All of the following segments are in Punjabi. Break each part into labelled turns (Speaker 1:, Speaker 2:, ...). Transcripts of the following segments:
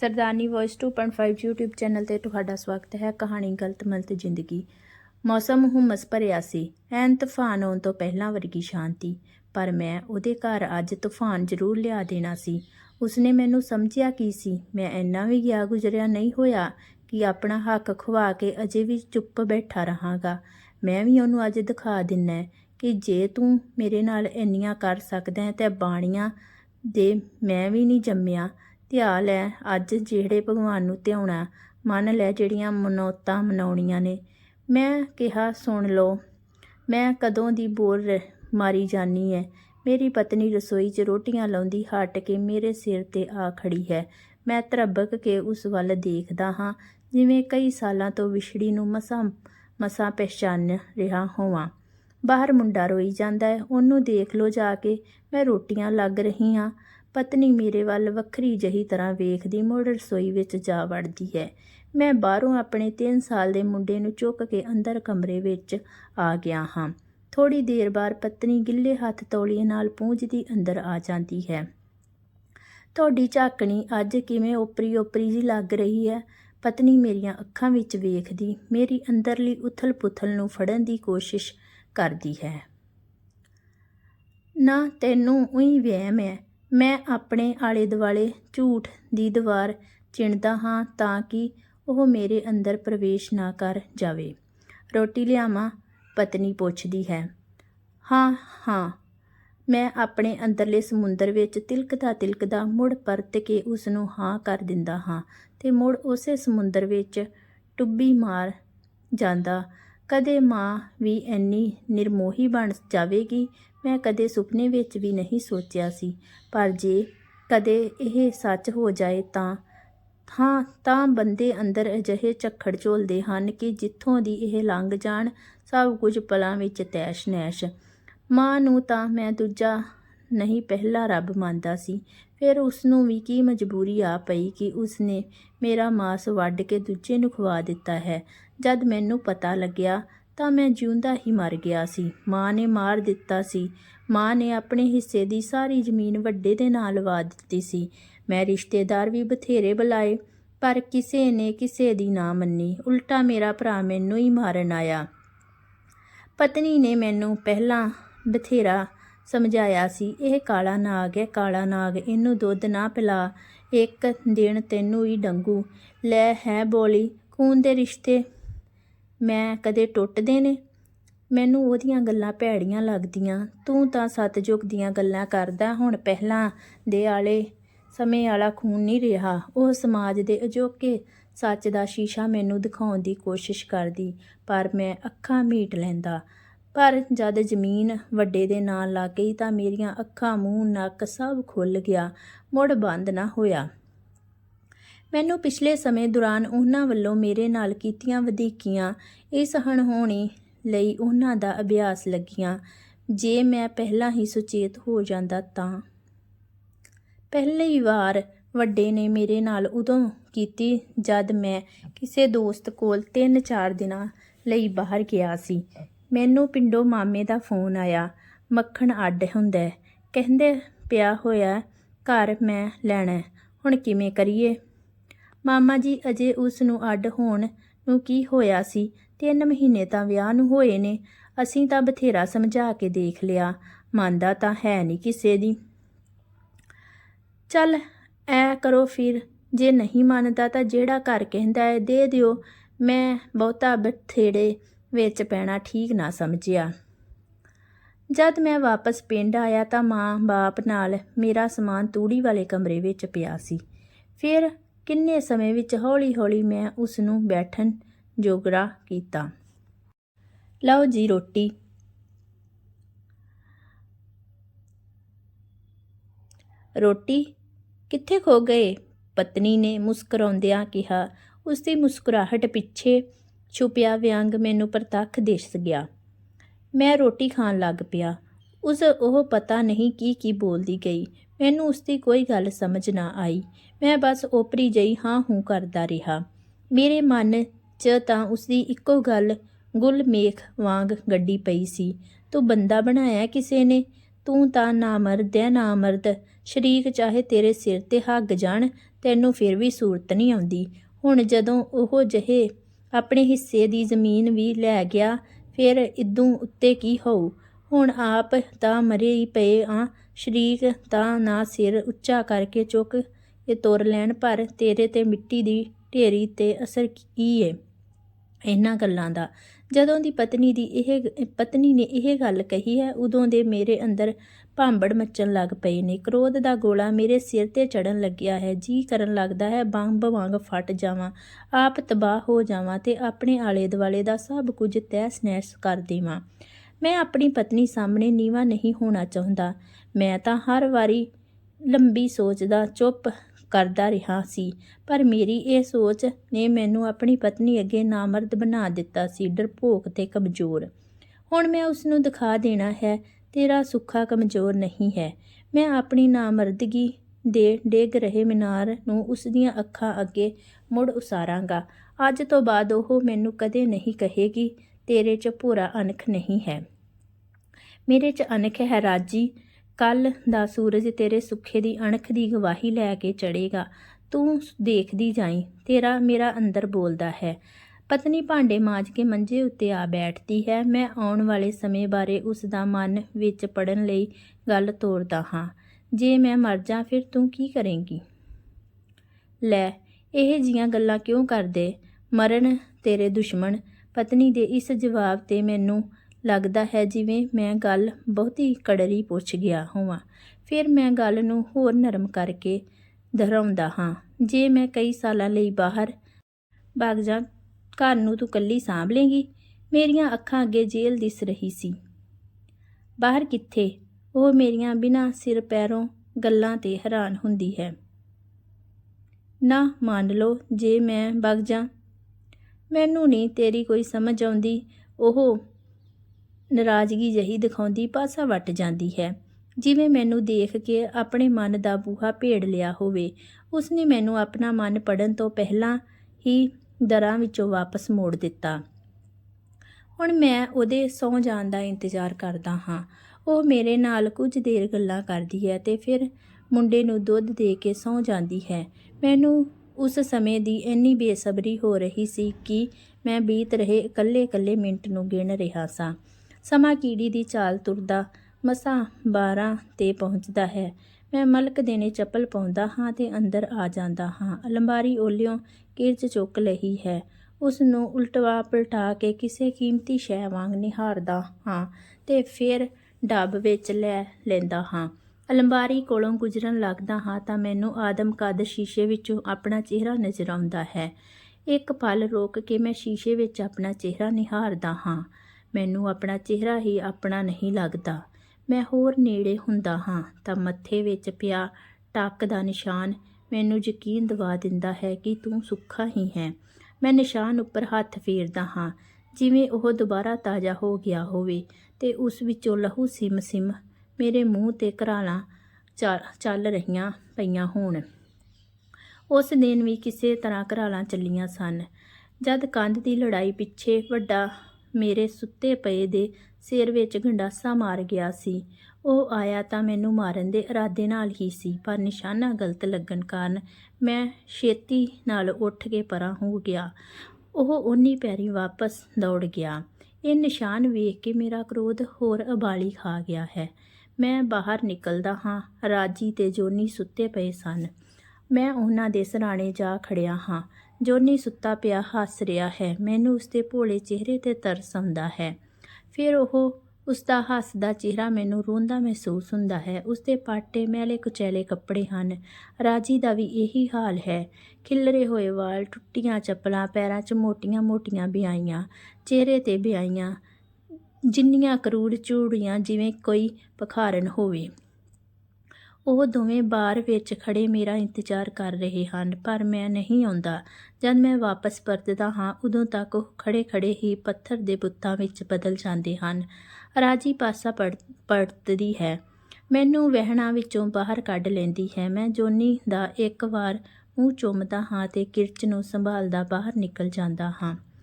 Speaker 1: ਸਰਦਾਰਨੀ ਵੌਇਸ 2.5 YouTube ਚੈਨਲ ਤੇ ਤੁਹਾਡਾ ਸਵਾਗਤ ਹੈ, ਕਹਾਣੀ ਗਲਤ ਮਲਤ ਜ਼ਿੰਦਗੀ। ਮੌਸਮ ਹੁਮਸ ਭਰਿਆ ਸੀ, ਐਨ ਤੂਫਾਨ ਆਉਣ ਤੋਂ ਪਹਿਲਾਂ ਵਰਗੀ ਸ਼ਾਂਤੀ, ਪਰ ਮੈਂ ਉਹਦੇ ਘਰ ਅੱਜ ਤੂਫਾਨ ਜ਼ਰੂਰ ਲਿਆ ਦੇਣਾ ਸੀ। ਉਸਨੇ ਮੈਨੂੰ ਸਮਝਿਆ ਕੀ ਸੀ? ਮੈਂ ਇੰਨਾ ਵੀ ਗਿਆ ਗੁਜ਼ਰਿਆ ਨਹੀਂ ਹੋਇਆ ਕਿ ਆਪਣਾ ਹੱਕ ਖਵਾ ਕੇ ਅਜੇ ਵੀ ਚੁੱਪ ਬੈਠਾ ਰਹਾਂਗਾ। ਮੈਂ ਵੀ ਉਹਨੂੰ ਅੱਜ ਦਿਖਾ ਦਿੰਨਾ ਕਿ ਜੇ ਤੂੰ ਮੇਰੇ ਨਾਲ ਇੰਨੀਆਂ ਕਰ ਸਕਦਾ ਹੈ ਤੇ ਬਾਣੀਆਂ ਦੇ ਮੈਂ ਵੀ ਨਹੀਂ ਜੰਮਿਆ। ਧਿਆ ਲੈ ਅੱਜ ਜਿਹੜੇ ਭਗਵਾਨ ਨੂੰ ਧਿਆਉਣਾ, ਮੰਨ ਲੈ ਜਿਹੜੀਆਂ ਮਨੌਤਾਂ ਮਨਾਉਣੀਆਂ ਨੇ। ਮੈਂ ਕਿਹਾ, ਸੁਣ ਲਓ, ਮੈਂ ਕਦੋਂ ਦੀ ਬੋਲ ਰ- ਮਾਰੀ ਜਾਨੀ ਹੈ ਮੇਰੀ ਪਤਨੀ ਰਸੋਈ 'ਚ ਰੋਟੀਆਂ ਲਾਉਂਦੀ ਹਟ ਕੇ ਮੇਰੇ ਸਿਰ ਤੇ ਆ ਖੜੀ ਹੈ। ਮੈਂ ਤਰਬਕ ਕੇ ਉਸ ਵੱਲ ਦੇਖਦਾ ਹਾਂ, ਜਿਵੇਂ ਕਈ ਸਾਲਾਂ ਤੋਂ ਵਿਛੜੀ ਨੂੰ ਮਸਾਂ ਮਸਾਂ ਪਹਿਚਾਨ ਰਿਹਾ ਹੋਵਾਂ। ਬਾਹਰ ਮੁੰਡਾ ਰੋਈ ਜਾਂਦਾ ਹੈ, ਉਹਨੂੰ ਦੇਖ ਲੋ ਜਾ ਕੇ, ਮੈਂ ਰੋਟੀਆਂ ਲੱਗ ਰਹੀ ਹਾਂ। ਪਤਨੀ ਮੇਰੇ ਵੱਲ ਵੱਖਰੀ ਜਹੀ ਤਰ੍ਹਾਂ ਵੇਖਦੀ ਮੁੜ ਰਸੋਈ ਵਿੱਚ ਜਾ ਵੜਦੀ ਹੈ। ਮੈਂ ਬਾਹਰੋਂ ਆਪਣੇ 3 ਸਾਲ ਦੇ ਮੁੰਡੇ ਨੂੰ ਚੁੱਕ ਕੇ ਅੰਦਰ ਕਮਰੇ ਵਿੱਚ ਆ ਗਿਆ ਹਾਂ। ਥੋੜੀ ਦੇਰ ਬਾਅਦ ਪਤਨੀ ਗਿੱਲੇ ਹੱਥ ਤੌਲੀਏ ਨਾਲ ਪੂੰਝਦੀ ਅੰਦਰ ਆ ਜਾਂਦੀ ਹੈ। ਤੁਹਾਡੀ ਝਾਕਣੀ ਅੱਜ ਕਿਵੇਂ ਓਪਰੀ ਓਪਰੀ ਜੀ ਲੱਗ ਰਹੀ ਹੈ? ਪਤਨੀ ਮੇਰੀਆਂ ਅੱਖਾਂ ਵਿੱਚ ਵੇਖਦੀ ਮੇਰੀ ਅੰਦਰਲੀ ਉਥਲ-ਪੁਥਲ ਨੂੰ ਫੜਨ ਦੀ ਕੋਸ਼ਿਸ਼ ਕਰਦੀ ਹੈ। ਨਾ, ਤੈਨੂੰ ਉਹੀ ਵਹਿਮ ਹੈ। ਮੈਂ ਆਪਣੇ ਆਲੇ ਦੁਆਲੇ ਝੂਠ ਦੀ ਦੀਵਾਰ ਚਿਣਦਾ ਹਾਂ ਤਾਂ ਕਿ ਉਹ ਮੇਰੇ ਅੰਦਰ ਪ੍ਰਵੇਸ਼ ਨਾ ਕਰ ਜਾਵੇ। ਰੋਟੀ ਲਿਆਵਾਂ, ਪਤਨੀ ਪੁੱਛਦੀ ਹੈ। ਹਾਂ ਹਾਂ। ਮੈਂ ਆਪਣੇ ਅੰਦਰਲੇ ਸਮੁੰਦਰ ਵਿੱਚ ਤਿਲਕਦਾ ਤਿਲਕਦਾ ਮੁੜ ਪਰਤ ਕੇ ਉਸ ਨੂੰ ਹਾਂ ਕਰ ਦਿੰਦਾ ਹਾਂ ਤੇ ਮੁੜ ਉਸੇ ਸਮੁੰਦਰ ਵਿੱਚ ਟੁੱਬੀ ਮਾਰ ਜਾਂਦਾ ਕਦੇ ਮਾਂ ਵੀ ਇੰਨੀ ਨਿਰਮੋਹੀ ਬਣ ਜਾਵੇਗੀ? ਮੈਂ ਕਦੇ ਸੁਪਨੇ ਵਿੱਚ ਵੀ ਨਹੀਂ ਸੋਚਿਆ ਸੀ। ਪਰ ਜੇ ਕਦੇ ਇਹ ਸੱਚ ਹੋ ਜਾਏ ਤਾਂ, ਹਾਂ, ਤਾਂ ਬੰਦੇ ਅੰਦਰ ਅਜਿਹੇ ਝੱਖੜ ਝੋਲਦੇ ਹਨ ਕਿ ਜਿੱਥੋਂ ਦੀ ਇਹ ਲੰਘ ਜਾਣ, ਸਭ ਕੁਝ ਪਲਾਂ ਵਿੱਚ ਤੈਸ਼ ਨੈਸ਼ ਮਾਂ ਨੂੰ ਤਾਂ ਮੈਂ ਦੂਜਾ ਨਹੀਂ, ਪਹਿਲਾ ਰੱਬ ਮੰਨਦਾ ਸੀ। ਫਿਰ ਉਸ ਨੂੰ ਵੀ ਕੀ ਮਜਬੂਰੀ ਆ ਪਈ ਕਿ ਉਸਨੇ ਮੇਰਾ ਮਾਸ ਵੱਢ ਕੇ ਦੂਜੇ ਨੂੰ ਖਵਾ ਦਿੱਤਾ ਹੈ? ਜਦ ਮੈਨੂੰ ਪਤਾ ਲੱਗਿਆ ਤਾਂ ਮੈਂ ਜਿਉਂਦਾ ਹੀ ਮਰ ਗਿਆ ਸੀ। ਮਾਂ ਨੇ ਮਾਰ ਦਿੱਤਾ ਸੀ। ਮਾਂ ਨੇ ਆਪਣੇ ਹਿੱਸੇ ਦੀ ਸਾਰੀ ਜ਼ਮੀਨ ਵੱਡੇ ਦੇ ਨਾਲ ਲਵਾ ਦਿੱਤੀ ਸੀ। ਮੈਂ ਰਿਸ਼ਤੇਦਾਰ ਵੀ ਬਥੇਰੇ ਬੁਲਾਏ, ਪਰ ਕਿਸੇ ਨੇ ਕਿਸੇ ਦੀ ਨਾ ਮੰਨੀ। ਉਲਟਾ ਮੇਰਾ ਭਰਾ ਮੈਨੂੰ ਹੀ ਮਾਰਨ ਆਇਆ। ਪਤਨੀ ਨੇ ਮੈਨੂੰ ਪਹਿਲਾਂ ਬਥੇਰਾ ਸਮਝਾਇਆ ਸੀ। ਇਹ ਕਾਲਾ ਨਾਗ ਹੈ, ਕਾਲਾ ਨਾਗ, ਇਹਨੂੰ ਦੁੱਧ ਨਾ ਪਿਲਾ। ਇੱਕ ਦਿਨ ਤੈਨੂੰ ਹੀ ਡੰਗੂ। ਲੈ ਹੈ ਬੋਲੀ। ਖੂਨ ਦੇ ਰਿਸ਼ਤੇ ਮੈਂ ਕਦੇ ਟੁੱਟਦੇ ਨੇ। ਮੈਨੂੰ ਉਹਦੀਆਂ ਗੱਲਾਂ ਭੈੜੀਆਂ ਲੱਗਦੀਆਂ। ਤੂੰ ਤਾਂ ਸਤਜੁਗ ਦੀਆਂ ਗੱਲਾਂ ਕਰਦਾ। ਹੁਣ ਪਹਿਲਾਂ ਦੇ ਆਲੇ ਸਮੇਂ ਵਾਲਾ ਖੂਨ ਨਹੀਂ ਰਿਹਾ। ਉਹ ਸਮਾਜ ਦੇ ਅਜੋਕੇ ਸੱਚ ਦਾ ਸ਼ੀਸ਼ਾ ਮੈਨੂੰ ਦਿਖਾਉਣ ਦੀ ਕੋਸ਼ਿਸ਼ ਕਰਦੀ, ਪਰ ਮੈਂ ਅੱਖਾਂ ਮੀਟ ਲੈਂਦਾ। ਪਰ ਜਦ ਜ਼ਮੀਨ ਵੱਡੇ ਦੇ ਨਾਲ ਲੱਗ ਗਈ ਤਾਂ ਮੇਰੀਆਂ ਅੱਖਾਂ, ਮੂੰਹ, ਨੱਕ ਸਭ ਖੁੱਲ ਗਿਆ। ਮੁੜ ਬੰਦ ਨਾ ਹੋਇਆ। ਮੈਨੂੰ ਪਿਛਲੇ ਸਮੇਂ ਦੌਰਾਨ ਉਹਨਾਂ ਵੱਲੋਂ ਮੇਰੇ ਨਾਲ ਕੀਤੀਆਂ ਵਧੀਕੀਆਂ ਇਸ ਹਣਹੋਣੀ ਲਈ ਉਹਨਾਂ ਦਾ ਅਭਿਆਸ ਲੱਗੀਆਂ। ਜੇ ਮੈਂ ਪਹਿਲਾਂ ਹੀ ਸੁਚੇਤ ਹੋ ਜਾਂਦਾ ਤਾਂ। ਪਹਿਲੀ ਵਾਰ ਵੱਡੇ ਨੇ ਮੇਰੇ ਨਾਲ ਉਦੋਂ ਕੀਤੀ ਜਦ ਮੈਂ ਕਿਸੇ ਦੋਸਤ ਕੋਲ 3-4 ਦਿਨਾਂ ਲਈ ਬਾਹਰ ਗਿਆ ਸੀ। ਮੈਨੂੰ ਪਿੰਡੋਂ ਮਾਮੇ ਦਾ ਫੋਨ ਆਇਆ, ਮੱਖਣ ਅੱਡ ਹੁੰਦਾ ਕਹਿੰਦੇ, ਪਿਆ ਹੋਇਆ ਘਰ ਮੈਂ ਲੈਣਾ ਹੁਣ ਕਿਵੇਂ ਕਰੀਏ? ਮਾਮਾ ਜੀ ਅਜੇ ਉਸ ਨੂੰ ਅੱਡ ਹੋਣ ਨੂੰ ਕੀ ਹੋਇਆ ਸੀ? ਤਿੰਨ ਮਹੀਨੇ ਤਾਂ ਵਿਆਹ ਨੂੰ ਹੋਏ ਨੇ। ਅਸੀਂ ਤਾਂ ਬਥੇਰਾ ਸਮਝਾ ਕੇ ਦੇਖ ਲਿਆ। ਮੰਨਦਾ ਤਾਂ ਹੈ ਨਹੀਂ ਕਿਸੇ ਦੀ। ਚੱਲ, ਐ ਕਰੋ ਫਿਰ। ਜੇ ਨਹੀਂ ਮੰਨਦਾ ਤਾਂ ਜਿਹੜਾ ਘਰ ਕਹਿੰਦਾ ਹੈ, ਦੇ ਦਿਓ। ਮੈਂ ਬਹੁਤਾ ਬਥੇੜੇ ਵਿੱਚ ਪੈਣਾ ਠੀਕ ਨਾ ਸਮਝਿਆ। ਜਦ ਮੈਂ ਵਾਪਸ ਪਿੰਡ ਆਇਆ ਤਾਂ ਮਾਂ ਬਾਪ ਨਾਲ ਮੇਰਾ ਸਮਾਨ ਤੂੜੀ ਵਾਲੇ ਕਮਰੇ ਵਿੱਚ ਪਿਆ ਸੀ। ਫਿਰ ਕਿੰਨੇ ਸਮੇਂ ਵਿੱਚ ਹੌਲੀ-ਹੌਲੀ ਮੈਂ ਉਸ ਨੂੰ ਬੈਠਣ ਜੋਗਰਾ ਕੀਤਾ। ਲਓ ਜੀ ਰੋਟੀ। ਰੋਟੀ ਕਿੱਥੇ ਖੋ ਗਏ? ਪਤਨੀ ਨੇ ਮੁਸਕਰਾਉਂਦਿਆਂ ਕਿਹਾ। ਉਸਦੀ ਮੁਸਕਰਾਹਟ ਪਿੱਛੇ ਛੁਪਿਆ ਵਿਅੰਗ ਮੈਨੂੰ ਪ੍ਰਤੱਖ ਦਿਸ ਗਿਆ। ਮੈਂ ਰੋਟੀ ਖਾਣ ਲੱਗ ਪਿਆ। ਉਸ ਉਹ ਪਤਾ ਨਹੀਂ ਕੀ ਕੀ ਬੋਲਦੀ ਗਈ। ਮੈਨੂੰ ਉਸ ਦੀ ਕੋਈ ਗੱਲ ਸਮਝ ਨਾ ਆਈ। ਮੈਂ ਬਸ ਓਪਰੀ ਜਈ ਹਾਂ ਹੂੰ ਕਰਦਾ ਰਿਹਾ। ਮੇਰੇ ਮਨ 'ਚ ਤਾਂ ਉਸ ਦੀ ਇੱਕੋ ਗੱਲ ਗੁੱਲ ਮੇਖ ਵਾਂਗ ਗੱਡੀ ਪਈ ਸੀ। ਤੂੰ ਬੰਦਾ ਬਣਾਇਆ ਕਿਸੇ ਨੇ? ਤੂੰ ਤਾਂ ਨਾ ਮਰਦ ਹੈ ਨਾ ਮਰਦ। ਸ਼ਰੀਕ ਚਾਹੇ ਤੇਰੇ ਸਿਰ ਤੇ ਹੱਗ ਜਾਣ, ਤੈਨੂੰ ਫਿਰ ਵੀ ਸੂਰਤ ਨਹੀਂ ਆਉਂਦੀ। ਹੁਣ ਜਦੋਂ ਉਹ ਜਿਹੇ ਆਪਣੇ ਹਿੱਸੇ ਦੀ ਜ਼ਮੀਨ ਵੀ ਲੈ ਗਿਆ, ਫਿਰ ਇਦੋਂ ਉੱਤੇ ਕੀ ਹੋਊ? ਹੁਣ ਆਪ ਤਾਂ ਮਰੇ ਹੀ ਪਏ ਆ ਸ਼ਰੀਕ ਤਾਂ ਨਾ ਸਿਰ ਉੱਚਾ ਕਰਕੇ ਚੁੱਕ ਕੇ ਤੁਰ ਲੈਣ, ਪਰ ਤੇਰੇ ਤੇ ਮਿੱਟੀ ਦੀ ਢੇਰੀ ਤੇ ਅਸਰ ਕੀ ਏ? ਇਹਨਾਂ ਗੱਲਾਂ ਦਾ। ਜਦੋਂ ਦੀ ਪਤਨੀ ਦੀ ਇਹ ਪਤਨੀ ਨੇ ਇਹ ਗੱਲ ਕਹੀ ਹੈ, ਉਦੋਂ ਦੇ ਮੇਰੇ ਅੰਦਰ ਭਾਂਬੜ ਮੱਚਣ ਲੱਗ ਪਏ ਨੇ। ਕ੍ਰੋਧ ਦਾ ਗੋਲਾ ਮੇਰੇ ਸਿਰ ਤੇ ਚੜਨ ਲੱਗਿਆ ਹੈ। ਜੀ ਕਰਨ ਲੱਗਦਾ ਹੈ, ਬੰਬ ਵਾਂਗ ਫਟ ਜਾਵਾਂ, ਆਪ ਤਬਾਹ ਹੋ ਜਾਵਾਂ ਤੇ ਆਪਣੇ ਆਲੇ ਦੁਆਲੇ ਦਾ ਸਭ ਕੁਝ ਤਹਿਸ ਨਹਿਸ ਕਰ ਦੇਵਾਂ। ਮੈਂ ਆਪਣੀ ਪਤਨੀ ਸਾਹਮਣੇ ਨੀਵਾ ਨਹੀਂ ਹੋਣਾ ਚਾਹੁੰਦਾ। ਮੈਂ ਤਾਂ ਹਰ ਵਾਰੀ ਲੰਬੀ ਸੋਚਦਾ ਚੁੱਪ ਕਰਦਾ ਰਿਹਾ ਸੀ, ਪਰ ਮੇਰੀ ਇਹ ਸੋਚ ਨੇ ਮੈਨੂੰ ਆਪਣੀ ਪਤਨੀ ਅੱਗੇ ਨਾਮਰਦ ਬਣਾ ਦਿੱਤਾ ਸੀ, ਡਰਪੋਕ ਤੇ ਕਮਜ਼ੋਰ। ਹੁਣ ਮੈਂ ਉਸ ਨੂੰ ਦਿਖਾ ਦੇਣਾ ਹੈ, ਤੇਰਾ ਸੁੱਖਾ ਕਮਜ਼ੋਰ ਨਹੀਂ ਹੈ। ਮੈਂ ਆਪਣੀ ਨਾਮਰਦਗੀ ਦੇ ਡੇਗ ਰਹੇ ਮੀਨਾਰ ਨੂੰ ਉਸ ਦੀਆਂ ਅੱਖਾਂ ਅੱਗੇ ਮੁੜ ਉਸਾਰਾਂਗਾ। ਅੱਜ ਤੋਂ ਬਾਅਦ ਉਹ ਮੈਨੂੰ ਕਦੇ ਨਹੀਂ ਕਹੇਗੀ ਤੇਰੇ 'ਚ ਭੂਰਾ ਅਣਖ ਨਹੀਂ ਹੈ। ਮੇਰੇ 'ਚ ਅਣਖ ਹੈ ਰਾਜੀ। ਕੱਲ ਦਾ ਸੂਰਜ ਤੇਰੇ ਸੁੱਖੇ ਦੀ ਅਣਖ ਦੀ ਗਵਾਹੀ ਲੈ ਕੇ ਚੜੇਗਾ ਤੂੰ ਦੇਖਦੀ ਜਾਈ, ਤੇਰਾ ਮੇਰਾ ਅੰਦਰ ਬੋਲਦਾ ਹੈ। ਪਤਨੀ ਭਾਂਡੇ ਮਾਂਜ ਕੇ ਮੰਜੇ ਉੱਤੇ ਆ ਬੈਠਦੀ ਹੈ। ਮੈਂ ਆਉਣ ਵਾਲੇ ਸਮੇਂ ਬਾਰੇ ਉਸ ਦਾ ਮਨ ਵਿੱਚ ਪੜਨ ਲਈ ਗੱਲ ਤੋਰਦਾ ਹਾਂ। ਜੇ ਮੈਂ ਮਰ ਜਾ, ਫਿਰ ਤੂੰ ਕੀ ਕਰੇਂਗੀ? ਲੈ, ਇਹ ਜੀਆਂ ਗੱਲਾਂ ਕਿਉਂ ਕਰਦੇ? ਮਰਨ ਤੇਰੇ ਦੁਸ਼ਮਣ। ਪਤਨੀ ਦੇ ਇਸ ਜਵਾਬ ਤੇ ਮੈਨੂੰ ਲੱਗਦਾ ਹੈ ਜਿਵੇਂ ਮੈਂ ਗੱਲ ਬਹੁਤੀ ਕੜਰੀ ਪੁੱਛ ਗਿਆ ਹੋਵਾਂ। ਫਿਰ ਮੈਂ ਗੱਲ ਨੂੰ ਹੋਰ ਨਰਮ ਕਰਕੇ ਦੁਹਰਾਉਂਦਾ ਹਾਂ। ਜੇ ਮੈਂ ਕਈ ਸਾਲਾਂ ਲਈ ਬਾਹਰ ਭੱਗ ਜਾ ਘਰ ਨੂੰ ਤੂੰ ਕੱਲੀ ਸਾਂਭ ਲੇਂਗੀ, ਮੇਰੀਆਂ ਅੱਖਾਂ ਅੱਗੇ ਜੇਲ੍ਹ ਦਿਸ ਰਹੀ ਸੀ। ਬਾਹਰ ਕਿੱਥੇ? ਉਹ ਮੇਰੀਆਂ ਬਿਨਾਂ ਸਿਰ ਪੈਰੋਂ ਗੱਲਾਂ ਤੇ ਹੈਰਾਨ ਹੁੰਦੀ ਹੈ। ਨਾ ਮੰਨ ਲਓ ਜੇ ਮੈਂ ਭੱਗ ਜਾ ਮੈਨੂੰ ਨਹੀਂ ਤੇਰੀ ਕੋਈ ਸਮਝ ਆਉਂਦੀ। ਉਹ ਨਾਰਾਜ਼ਗੀ ਜਹੀ ਦਿਖਾਉਂਦੀ ਪਾਸਾ ਵੱਟ ਜਾਂਦੀ ਹੈ। ਜਿਵੇਂ ਮੈਨੂੰ ਦੇਖ ਕੇ ਆਪਣੇ ਮਨ ਦਾ ਬੂਹਾ ਭੇੜ ਲਿਆ ਹੋਵੇ। ਉਸਨੇ ਮੈਨੂੰ ਆਪਣਾ ਮਨ ਪੜਨ ਤੋਂ ਪਹਿਲਾਂ ਹੀ ਦਰਾਂ ਵਿੱਚੋਂ ਵਾਪਸ ਮੋੜ ਦਿੱਤਾ। ਹੁਣ ਮੈਂ ਉਹਦੇ ਸੌਂ ਜਾਣ ਦਾ ਇੰਤਜ਼ਾਰ ਕਰਦਾ ਹਾਂ। ਉਹ ਮੇਰੇ ਨਾਲ ਕੁਝ ਦੇਰ ਗੱਲਾਂ ਕਰਦੀ ਹੈ ਤੇ ਫਿਰ ਮੁੰਡੇ ਨੂੰ ਦੁੱਧ ਦੇ ਕੇ ਸੌਂ ਜਾਂਦੀ ਹੈ। ਮੈਨੂੰ ਉਸ ਸਮੇਂ ਦੀ ਇੰਨੀ ਬੇਸਬਰੀ ਹੋ ਰਹੀ ਸੀ ਕਿ ਮੈਂ ਬੀਤ ਰਹੇ ਇਕੱਲੇ-ਇਕੱਲੇ ਮਿੰਟ ਨੂੰ ਗਿਣ ਰਿਹਾ ਸਾਂ। ਸਮਾਂ ਕੀੜੀ ਦੀ ਚਾਲ ਤੁਰਦਾ ਮਸਾਂ 12 ਤੇ ਪਹੁੰਚਦਾ ਹੈ। ਮੈਂ ਮਲਕ ਦੇਣੇ ਚੱਪਲ ਪਾਉਂਦਾ ਹਾਂ ਤੇ ਅੰਦਰ ਆ ਜਾਂਦਾ ਹਾਂ। ਅਲੰਬਾਰੀ ਓਲਿਓ ਕਿਰਚ ਚੁੱਕ ਲਈ ਹੈ। ਉਸ ਨੂੰ ਉਲਟਵਾ ਪਲਟਾ ਕੇ ਕਿਸੇ ਕੀਮਤੀ ਸ਼ੈ ਵਾਂਗ ਨਿਹਾਰਦਾ ਹਾਂ ਤੇ ਫਿਰ ਡੱਬ ਵਿੱਚ ਲੈ ਲੈਂਦਾ ਹਾਂ। ਅਲੰਬਾਰੀ ਕੋਲੋਂ ਗੁਜ਼ਰਨ ਲੱਗਦਾ ਹਾਂ ਤਾਂ ਮੈਨੂੰ ਆਦਮ ਕਦ ਸ਼ੀਸ਼ੇ ਵਿੱਚੋਂ ਆਪਣਾ ਚਿਹਰਾ ਨਜ਼ਰ ਆਉਂਦਾ ਹੈ। ਇੱਕ ਪਲ ਰੋਕ ਕੇ ਮੈਂ ਸ਼ੀਸ਼ੇ ਵਿੱਚ ਆਪਣਾ ਚਿਹਰਾ ਨਿਹਾਰਦਾ ਹਾਂ। ਮੈਨੂੰ ਆਪਣਾ ਚਿਹਰਾ ਹੀ ਆਪਣਾ ਨਹੀਂ ਲੱਗਦਾ। ਮੈਂ ਹੋਰ ਨੇੜੇ ਹੁੰਦਾ ਹਾਂ ਤਾਂ ਮੱਥੇ ਵਿੱਚ ਪਿਆ ਟੱਕ ਦਾ ਨਿਸ਼ਾਨ ਮੈਨੂੰ ਯਕੀਨ ਦਿਵਾ ਦਿੰਦਾ ਹੈ ਕਿ ਤੂੰ ਸੁੱਖਾ ਹੀ ਹੈ। ਮੈਂ ਨਿਸ਼ਾਨ ਉੱਪਰ ਹੱਥ ਫੇਰਦਾ ਹਾਂ। ਜਿਵੇਂ ਉਹ ਦੁਬਾਰਾ ਤਾਜ਼ਾ ਹੋ ਗਿਆ ਹੋਵੇ ਤੇ ਉਸ ਵਿੱਚੋਂ ਲਹੂ ਸਿਮ ਸਿਮ ਮੇਰੇ ਮੂੰਹ ਤੇ ਘਰਾਲਾਂ ਚਾ- ਚੱਲ ਰਹੀਆਂ ਪਈਆਂ ਹੋਣ। ਉਸ ਦਿਨ ਵੀ ਕਿਸੇ ਤਰ੍ਹਾਂ ਘਰਾਲਾਂ ਚੱਲੀਆਂ ਸਨ। ਜਦ ਕੰਧ ਦੀ ਲੜਾਈ ਪਿੱਛੇ ਵੱਡਾ ਮੇਰੇ ਸੁੱਤੇ ਪਏ ਦੇ ਸਿਰ ਵਿੱਚ ਗੰਡਾਸਾ ਮਾਰ ਗਿਆ ਸੀ, ਉਹ ਆਇਆ ਤਾਂ ਮੈਨੂੰ ਮਾਰਨ ਦੇ ਇਰਾਦੇ ਨਾਲ ਹੀ ਸੀ, ਪਰ ਨਿਸ਼ਾਨਾ ਗਲਤ ਲੱਗਣ ਕਾਰਨ ਮੈਂ ਛੇਤੀ ਨਾਲ ਉੱਠ ਕੇ ਪਰਾਂ ਹੋ ਗਿਆ। ਉਹ ਓਨੀ ਪੈਰੀ ਵਾਪਸ ਦੌੜ ਗਿਆ। ਇਹ ਨਿਸ਼ਾਨ ਵੇਖ ਕੇ ਮੇਰਾ ਕ੍ਰੋਧ ਹੋਰ ਅਬਾਲੀ ਖਾ ਗਿਆ ਹੈ। ਮੈਂ ਬਾਹਰ ਨਿਕਲਦਾ ਹਾਂ। ਰਾਜੀ ਤੇ ਜੋਨੀ ਸੁੱਤੇ ਪਏ ਸਨ। ਮੈਂ ਉਹਨਾਂ ਦੇ ਸਰਾਣੇ ਜਾ ਖੜਿਆ ਹਾਂ। ਜੋਨੀ ਸੁੱਤਾ ਪਿਆ ਹੱਸ ਰਿਹਾ ਹੈ। ਮੈਨੂੰ ਉਸਦੇ ਭੋਲੇ ਚਿਹਰੇ ਤੇ ਤਰਸ ਆਉਂਦਾ ਹੈ। ਫਿਰ ਉਹ ਉਸਦਾ ਹੱਸਦਾ ਚਿਹਰਾ ਮੈਨੂੰ ਰੋਂਦਾ ਮਹਿਸੂਸ ਹੁੰਦਾ ਹੈ। ਉਸਦੇ ਪਾਟੇ ਮੈਲੇ ਕੁਚੈਲੇ ਕੱਪੜੇ ਹਨ। ਰਾਜੀ ਦਾ ਵੀ ਇਹੀ ਹਾਲ ਹੈ। ਖਿਲਰੇ ਹੋਏ ਵਾਲ, ਟੁੱਟੀਆਂ ਚੱਪਲਾਂ, ਪੈਰਾਂ 'ਚ ਮੋਟੀਆਂ-ਮੋਟੀਆਂ ਬਿਆਈਆਂ, ਚਿਹਰੇ ਤੇ ਬਿਆਈਆਂ ਜਿੰਨੀਆਂ ਕਰੂੜ ਚੂੜੀਆਂ ਜਿਵੇਂ ਕੋਈ ਪਖਾਰਨ ਹੋਵੇ। ਉਹ ਦੋਵੇਂ ਬਾਰ ਵਿੱਚ ਖੜੇ ਮੇਰਾ ਇੰਤਜ਼ਾਰ ਕਰ ਰਹੇ ਹਨ, ਪਰ ਮੈਂ ਨਹੀਂ ਆਉਂਦਾ। ਜਦ ਮੈਂ ਵਾਪਸ ਪਰਤਦਾ ਹਾਂ, ਉਦੋਂ ਤੱਕ ਉਹ ਖੜੇ-ਖੜੇ ਹੀ ਪੱਥਰ ਦੇ ਬੁੱਤਾਂ ਵਿੱਚ ਬਦਲ ਜਾਂਦੇ ਹਨ। ਰਾਜੀ ਪਾਸਾ ਪੜ- ਪਰਤਦੀ ਹੈ। ਮੈਨੂੰ ਵਹਿਣਾ ਵਿੱਚੋਂ ਬਾਹਰ ਕੱਢ ਲੈਂਦੀ ਹੈ। ਮੈਂ ਜੋਨੀ ਦਾ ਇੱਕ ਵਾਰ ਮੂੰਹ ਚੁੰਮਦਾ ਹਾਂ ਤੇ ਕਿਰਚ ਨੂੰ ਸੰਭਾਲਦਾ ਬਾਹਰ ਨਿਕਲ ਜਾਂਦਾ ਹਾਂ।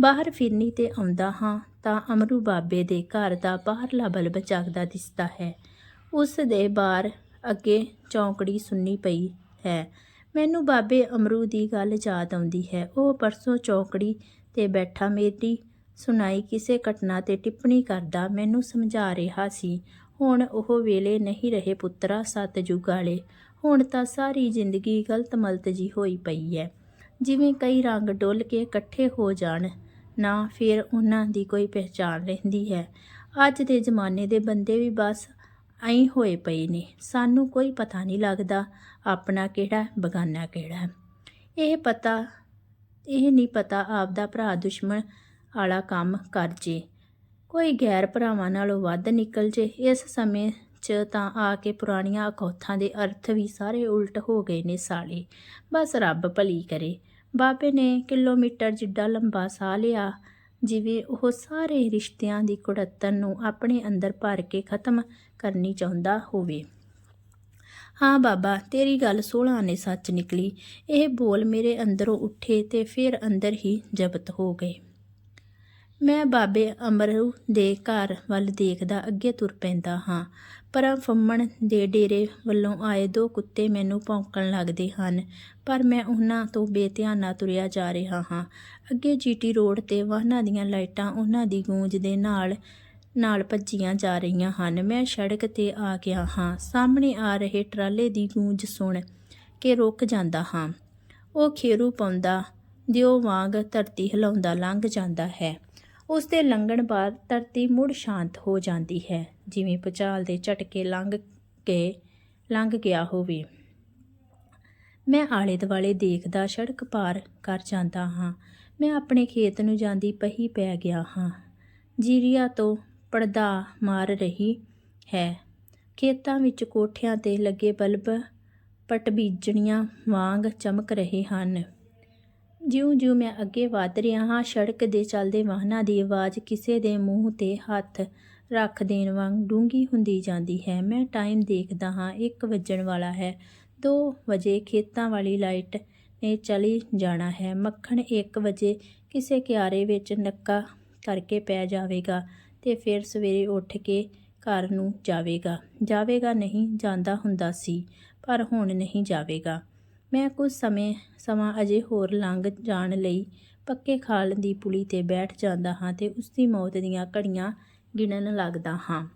Speaker 1: ਬਾਹਰ ਫਿਰਨੀ ਤੇ ਆਉਂਦਾ ਹਾਂ ਤਾਂ ਅਮਰੂ ਬਾਬੇ ਦੇ ਘਰ ਦਾ ਬਾਹਰਲਾ ਬਲਬ ਜਗਦਾ ਦਿਸਦਾ ਹੈ। ਉਸ ਦੇ ਬਾਹਰ ਅੱਗੇ ਚੌਂਕੜੀ ਸੁੰਨੀ ਪਈ ਹੈ। ਮੈਨੂੰ ਬਾਬੇ ਅਮਰੂ ਦੀ ਗੱਲ ਯਾਦ ਆਉਂਦੀ ਹੈ। ਉਹ ਪਰਸੋਂ ਚੌਂਕੜੀ ਤੇ ਬੈਠਾ ਮੇਰੀ ਸੁਣਾਈ ਕਿਸੇ ਘਟਨਾ ਤੇ ਟਿੱਪਣੀ ਕਰਦਾ ਮੈਨੂੰ ਸਮਝਾ ਰਿਹਾ ਸੀ। ਹੁਣ ਉਹ ਵੇਲੇ ਨਹੀਂ ਰਹੇ ਪੁੱਤਰਾ ਸਤਜੁਗ ਵਾਲੇ। ਹੁਣ ਤਾਂ ਸਾਰੀ ਜ਼ਿੰਦਗੀ ਗਲਤ ਮਲਤ ਜੀ ਹੋਈ ਪਈ ਹੈ। ਜਿਵੇਂ ਕਈ ਰੰਗ ਡੁੱਲ ਕੇ ਇਕੱਠੇ ਹੋ ਜਾਣ। ਨਾ ਫਿਰ ਉਹਨਾਂ ਦੀ ਕੋਈ ਪਹਿਚਾਣ ਰਹਿੰਦੀ ਹੈ। ਅੱਜ ਦੇ ਜ਼ਮਾਨੇ ਦੇ ਬੰਦੇ ਵੀ ਬਸ ਐਂ ਹੋਏ ਪਏ ਨੇ। ਸਾਨੂੰ ਕੋਈ ਪਤਾ ਨਹੀਂ ਲੱਗਦਾ ਆਪਣਾ ਕਿਹੜਾ, ਬਗਾਨਾ ਕਿਹੜਾ। ਇਹ ਪਤਾ, ਇਹ ਨਹੀਂ ਪਤਾ ਆਪਦਾ ਭਰਾ ਦੁਸ਼ਮਣ ਵਾਲਾ ਕੰਮ ਕਰ ਜੇ। ਕੋਈ ਗੈਰ ਭਰਾਵਾਂ ਨਾਲੋਂ ਵੱਧ ਨਿਕਲ ਜੇ। ਇਸ ਸਮੇਂ 'ਚ ਤਾਂ ਆ ਕੇ ਪੁਰਾਣੀਆਂ ਅਕੌਥਾਂ ਦੇ ਅਰਥ ਵੀ ਸਾਰੇ ਉਲਟ ਹੋ ਗਏ ਨੇ ਸਾਲੇ। ਬਸ ਰੱਬ ਭਲੀ ਕਰੇ। ਬਾਬੇ ਨੇ ਕਿਲੋਮੀਟਰ ਜਿੱਡਾ ਲੰਬਾ ਸਾਹ ਲਿਆ, ਜਿਵੇਂ ਉਹ ਸਾਰੇ ਰਿਸ਼ਤਿਆਂ ਦੀ ਕੁੜੱਤਨ ਨੂੰ ਆਪਣੇ ਅੰਦਰ ਭਰ ਕੇ ਖਤਮ ਕਰਨੀ ਚਾਹੁੰਦਾ ਹੋਵੇ। ਹਾਂ ਬਾਬਾ, ਤੇਰੀ ਗੱਲ ਸੋਹਣਾ ਨੇ ਸੱਚ ਨਿਕਲੀ। ਇਹ ਬੋਲ ਮੇਰੇ ਅੰਦਰੋਂ ਉੱਠੇ ਤੇ ਫਿਰ ਅੰਦਰ ਹੀ ਜ਼ਬਤ ਹੋ ਗਏ। ਮੈਂ ਬਾਬੇ ਅਮਰੂ ਦੇ ਘਰ ਵੱਲ ਦੇਖਦਾ ਅੱਗੇ ਤੁਰ ਪੈਂਦਾ ਹਾਂ, ਪਰਾਂ ਫੰਮਣ ਦੇ ਡੇਰੇ ਵੱਲੋਂ ਆਏ ਦੋ ਕੁੱਤੇ ਮੈਨੂੰ ਭੌਂਕਣ ਲੱਗਦੇ ਹਨ, ਪਰ ਮੈਂ ਉਹਨਾਂ ਤੋਂ ਬੇਧਿਆਨਾ ਤੁਰਿਆ ਜਾ ਰਿਹਾ ਹਾਂ। ਅੱਗੇ ਜੀਟੀ ਰੋਡ ਤੇ ਵਾਹਨਾਂ ਦੀਆਂ ਲਾਈਟਾਂ ਉਹਨਾਂ ਦੀ ਗੂੰਜ ਦੇ ਨਾਲ ਨਾਲ ਭੱਜੀਆਂ ਜਾ ਰਹੀਆਂ ਹਨ। ਮੈਂ ਸੜਕ ਤੇ ਆ ਗਿਆ ਹਾਂ। ਸਾਹਮਣੇ ਆ ਰਹੇ ਟਰਾਲੇ ਦੀ ਗੂੰਜ ਸੁਣ ਕੇ ਰੁਕ ਜਾਂਦਾ ਹਾਂ। ਉਹ ਖੇਰੂ ਪਾਉਂਦਾ, ਦਿਓ ਵਾਂਗ ਧਰਤੀ ਹਿਲਾਉਂਦਾ ਲੰਘ ਜਾਂਦਾ ਹੈ। ਉਸ ਦੇ ਲੰਘਣ ਬਾਅਦ ਧਰਤੀ ਮੁੜ ਸ਼ਾਂਤ ਹੋ ਜਾਂਦੀ ਹੈ, ਜਿਵੇਂ ਭੁਚਾਲ ਦੇ ਝਟਕੇ ਲੰਘ ਕੇ, ਲੰਘ ਗਿਆ ਹੋਵੇ। ਮੈਂ ਆਲੇ ਦੁਆਲੇ ਦੇਖਦਾ ਸੜਕ ਪਾਰ ਕਰ ਜਾਂਦਾ ਹਾਂ। ਮੈਂ ਆਪਣੇ ਖੇਤ ਨੂੰ ਜਾਂਦੀ ਪਹੀ ਪੈ ਗਿਆ ਹਾਂ। ਜੀਰੀਆ ਤੋਂ ਪਰਦਾ ਮਾਰ ਰਹੀ ਹੈ। ਖੇਤਾਂ ਵਿੱਚ ਕੋਠਿਆਂ ਤੇ ਲੱਗੇ ਬਲਬ ਪਟ ਬੀਜਣੀਆਂ ਵਾਂਗ ਚਮਕ ਰਹੇ ਹਨ। ਜਿਉਂ-ਜਿਉਂ ਮੈਂ ਅੱਗੇ ਵੱਧ ਰਿਹਾ ਹਾਂ, ਸੜਕ ਦੇ ਚੱਲਦੇ ਵਾਹਨਾਂ ਦੀ ਆਵਾਜ਼ ਕਿਸੇ ਦੇ ਮੂੰਹ ਤੇ ਹੱਥ ਰੱਖ ਦੇਣ ਵਾਂਗ ਡੂੰਘੀ ਹੁੰਦੀ ਜਾਂਦੀ ਹੈ। ਮੈਂ ਟਾਈਮ ਦੇਖਦਾ ਹਾਂ, ਇੱਕ ਵੱਜਣ ਵਾਲਾ ਹੈ। ਦੋ ਵਜੇ ਖੇਤਾਂ ਵਾਲੀ ਲਾਈਟ ਨੇ ਚਲੀ ਜਾਣਾ ਹੈ। ਮੱਖਣ ਇੱਕ ਵਜੇ ਕਿਸੇ ਕਿਆਰੇ ਵਿੱਚ ਨੱਕਾ ਕਰਕੇ ਪੈ ਜਾਵੇਗਾ ਤੇ ਫਿਰ ਸਵੇਰੇ ਉੱਠ ਕੇ ਘਰ ਨੂੰ ਜਾਵੇਗਾ। ਜਾਵੇਗਾ ਨਹੀਂ, ਜਾਂਦਾ ਹੁੰਦਾ ਸੀ, ਪਰ ਹੁਣ ਨਹੀਂ ਜਾਵੇਗਾ। ਮੈਂ ਕੁਝ ਸਮੇਂ ਸਮਾਂ ਅਜੇ ਹੋਰ ਲੰਘ ਜਾਣ ਲਈ ਪੱਕੇ ਖਾਲ ਦੀ ਪੁਲੀ ਤੇ ਬੈਠ ਜਾਂਦਾ ਹਾਂ ਤੇ ਉਸ ਦੀ ਮੌਤ ਦੀਆਂ ਘੜੀਆਂ ਗਿਣਨ ਲੱਗਦਾ ਹਾਂ।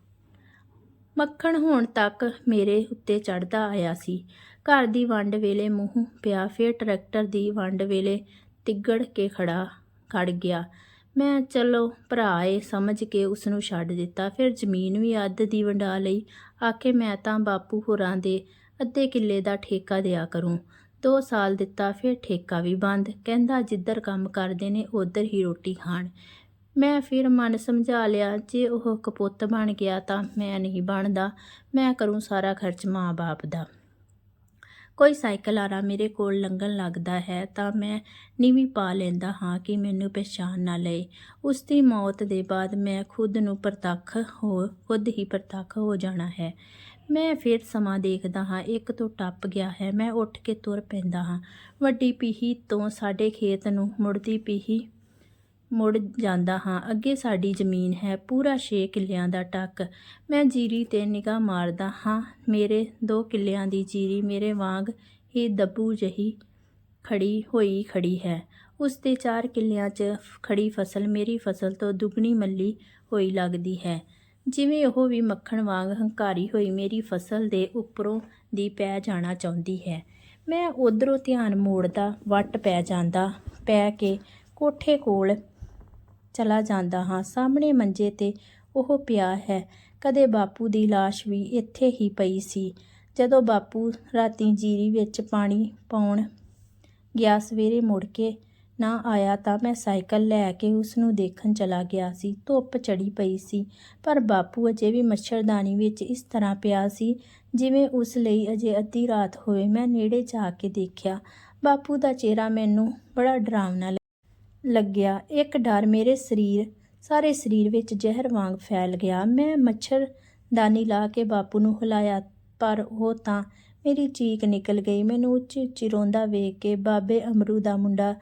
Speaker 1: ਮੱਖਣ ਹੋਣ ਤੱਕ ਮੇਰੇ ਉੱਤੇ ਚੜਦਾ ਆਇਆ ਸੀ। ਘਰ ਦੀ ਵੰਡ ਵੇਲੇ ਮੂੰਹ ਪਿਆ, ਫਿਰ ਟਰੈਕਟਰ ਦੀ ਵੰਡ ਵੇਲੇ ਤਿੱਗੜ ਕੇ ਖੜਾ ਖੜ ਗਿਆ। ਮੈਂ ਚਲੋ ਭਰਾ ਏ, ਸਮਝ ਕੇ ਉਸ ਨੂੰ ਛੱਡ ਦਿੱਤਾ। ਫਿਰ ਜ਼ਮੀਨ ਵੀ ਅੱਧ ਦੀ ਵੰਡਾ ਲਈ। ਆਖੇ, ਮੈਂ ਤਾਂ ਬਾਪੂ ਹੋਰਾਂ ਦੇ ਅੱਧੇ ਕਿੱਲੇ ਦਾ ਠੇਕਾ ਦਿਆ ਕਰੂੰ। ਦੋ ਸਾਲ ਦਿੱਤਾ, ਫਿਰ ਠੇਕਾ ਵੀ ਬੰਦ। ਕਹਿੰਦਾ, ਜਿੱਧਰ ਕੰਮ ਕਰਦੇ ਨੇ ਉਧਰ ਹੀ ਰੋਟੀ ਖਾਣ। ਮੈਂ ਫਿਰ ਮਨ ਸਮਝਾ ਲਿਆ, ਜੇ ਉਹ ਕਪੁੱਤ ਬਣ ਗਿਆ ਤਾਂ ਮੈਂ ਨਹੀਂ ਬਣਦਾ। ਮੈਂ ਕਰੂੰ ਸਾਰਾ ਖਰਚ ਮਾਂ-ਬਾਪ ਦਾ। ਕੋਈ ਸਾਈਕਲ ਆਰਾ ਮੇਰੇ ਕੋਲ ਲੰਘਣ ਲੱਗਦਾ ਹੈ ਤਾਂ ਮੈਂ ਨੀਵੀਂ ਪਾ ਲੈਂਦਾ ਹਾਂ ਕਿ ਮੈਨੂੰ ਪਛਾਣ ਨਾ ਲਏ। ਉਸ ਦੀ ਮੌਤ ਦੇ ਬਾਅਦ ਮੈਂ ਖੁਦ ਨੂੰ ਪ੍ਰਤੱਖ ਹੋ, ਖੁਦ ਹੀ ਪ੍ਰਤੱਖ ਹੋ ਜਾਣਾ ਹੈ। ਮੈਂ ਫਿਰ ਸਮਾਂ ਦੇਖਦਾ ਹਾਂ, ਇੱਕ ਤੋਂ ਟੱਪ ਗਿਆ ਹੈ। ਮੈਂ ਉੱਠ ਕੇ ਤੁਰ ਪੈਂਦਾ ਹਾਂ। ਵੱਡੀ ਪੀਹੀ ਤੋਂ ਸਾਡੇ ਖੇਤ ਨੂੰ ਮੁੜਦੀ ਪੀਹੀ ਮੁੜ ਜਾਂਦਾ ਹਾਂ। ਅੱਗੇ ਸਾਡੀ ਜ਼ਮੀਨ ਹੈ, ਪੂਰਾ 6 ਕਿੱਲਿਆਂ ਦਾ ਟੱਕ। ਮੈਂ ਜੀਰੀ ਤੇ ਨਿਗਾਹ ਮਾਰਦਾ ਹਾਂ, ਮੇਰੇ 2 ਕਿੱਲਿਆਂ ਦੀ ਜੀਰੀ ਮੇਰੇ ਵਾਂਗ ਹੀ ਦੱਬੂ ਜਹੀ ਖੜੀ ਹੋਈ ਖੜੀ ਹੈ। ਉਸ 'ਤੇ 4 ਕਿੱਲਿਆਂ 'ਚ ਖੜੀ ਫਸਲ ਮੇਰੀ ਫਸਲ ਤੋਂ ਦੁੱਗਣੀ ਮੱਲੀ ਹੋਈ ਲੱਗਦੀ ਹੈ। ਜਿਵੇਂ ਉਹ ਵੀ ਮੱਖਣ ਵਾਂਗ ਹੰਕਾਰੀ ਹੋਈ ਮੇਰੀ ਫਸਲ ਦੇ ਉੱਪਰੋਂ ਦੀ ਪੈ ਜਾਣਾ ਚਾਹੁੰਦੀ ਹੈ। ਮੈਂ ਉਧਰੋਂ ਧਿਆਨ ਮੋੜਦਾ, ਵੱਟ ਪੈ ਜਾਂਦਾ, ਪੈ ਕੇ ਕੋਠੇ ਕੋਲ ਚਲਾ ਜਾਂਦਾ ਹਾਂ। ਸਾਹਮਣੇ ਮੰਜੇ ਤੇ ਉਹ ਪਿਆ ਹੈ। ਕਦੇ ਬਾਪੂ ਦੀ ਲਾਸ਼ ਵੀ ਇੱਥੇ ਹੀ ਪਈ ਸੀ। ਜਦੋਂ ਬਾਪੂ ਰਾਤੀ ਜੀਰੀ ਵਿੱਚ ਪਾਣੀ ਪਾਉਣ ਗਿਆ, ਸਵੇਰੇ ਮੁੜ ਕੇ ਨਾ ਆਇਆ ਤਾਂ ਮੈਂ ਸਾਈਕਲ ਲੈ ਕੇ ਉਸ ਨੂੰ ਦੇਖਣ ਚਲਾ ਗਿਆ ਸੀ। ਧੁੱਪ ਚੜੀ ਪਈ ਸੀ, ਪਰ ਬਾਪੂ ਅਜੇ ਵੀ ਮੱਛਰਦਾਨੀ ਵਿੱਚ ਇਸ ਤਰ੍ਹਾਂ ਪਿਆ ਸੀ ਜਿਵੇਂ ਉਸ ਲਈ ਅਜੇ ਅੱਧੀ ਰਾਤ ਹੋਵੇ ਮੈਂ ਨੇੜੇ ਜਾ ਕੇ ਦੇਖਿਆ। ਬਾਪੂ ਦਾ ਚਿਹਰਾ ਮੈਨੂੰ ਬੜਾ ਡਰਾਵਨਾ ਲੱਗਿਆ। ਇੱਕ ਡਰ ਮੇਰੇ ਸਰੀਰ, ਸਾਰੇ ਸਰੀਰ ਵਿੱਚ ਜ਼ਹਿਰ ਵਾਂਗ ਫੈਲ ਗਿਆ। ਮੈਂ ਮੱਛਰਦਾਨੀ ਲਾ ਕੇ ਬਾਪੂ ਨੂੰ ਹਿਲਾਇਆ, ਪਰ ਉਹ ਤਾਂ ਮੇਰੀ ਚੀਕ ਨਿਕਲ ਗਈ। ਮੈਨੂੰ ਉੱਚੀ ਉੱਚੀ ਰੋਂਦਾ ਵੇਖ ਕੇ ਬਾਬੇ ਅਮਰੂ ਦਾ ਮੁੰਡਾ